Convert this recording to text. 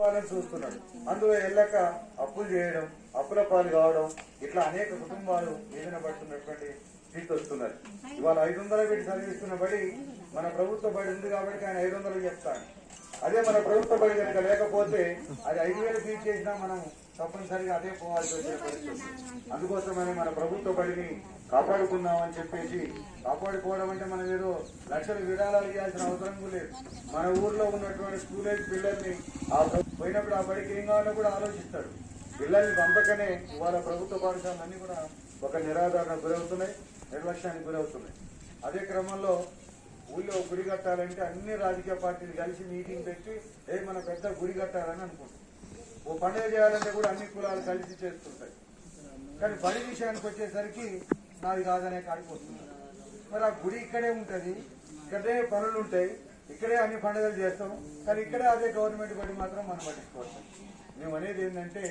వాళ్ళని చూస్తున్నాడు. అందులో వెళ్ళక అప్పులు చేయడం అప్పుల పాలు కావడం ఇట్లా అనేక కుటుంబాలు మీదన పడుతున్నటువంటి స్థితి వస్తున్నారు ఇవాళ ఐదు వందలు పెట్టి చదివిస్తున్న బడి మన ప్రభుత్వ బడి ఉంది కాబట్టి ఆయన ఐదు వందలు చెప్తాను అదే మన ప్రభుత్వ బడి కనుక లేకపోతే అది ఐదు వేలు ఫీజు చేసినా మనం తప్పనిసరిగా అదే పోవాల్సి వచ్చే పరిస్థితి. అందుకోసమని మన ప్రభుత్వ బడిని కాపాడుకుందాం అని చెప్పేసి కాపాడుకోవడం అంటే మనం ఏదో లక్షల విరాళాలు ఇవ్వాల్సిన అవసరం లేదు. మన ఊర్లో ఉన్నటువంటి స్కూల్ ఏజ్ పిల్లల్ని ఆ పోయినప్పుడు ఆ బడికి ఏం కావాలో కూడా ఆలోచిస్తాడు పిల్లల్ని పంపకనే వాళ్ళ ప్రభుత్వ పాఠశాలలు అన్ని కూడా ఒక నిరాధారణ గురవుతున్నాయి నిర్లక్ష్యానికి గురవుతున్నాయి. అదే క్రమంలో ఊళ్ళో గుడి కట్టాలంటే అన్ని రాజకీయ పార్టీలు కలిసి మీటింగ్ పెట్టి ఏ మన పెద్ద గుడి కట్టాలని అనుకుంటాం. ఓ పండుగ చేయాలంటే కూడా అన్ని కులాలు కలిసి చేస్తుంటాయి. కానీ బడి విషయానికి వచ్చేసరికి నాది కాదనే కాడికి మరి ఆ గుడి ఇక్కడే ఉంటుంది ఇక్కడే పనులు ఉంటాయి ఇక్కడే అన్ని పండుగలు చేస్తాం కానీ ఇక్కడే అదే గవర్నమెంట్ బట్టి మాత్రం మనం పట్టించుకోవచ్చు మేము అనేది ఏంటంటే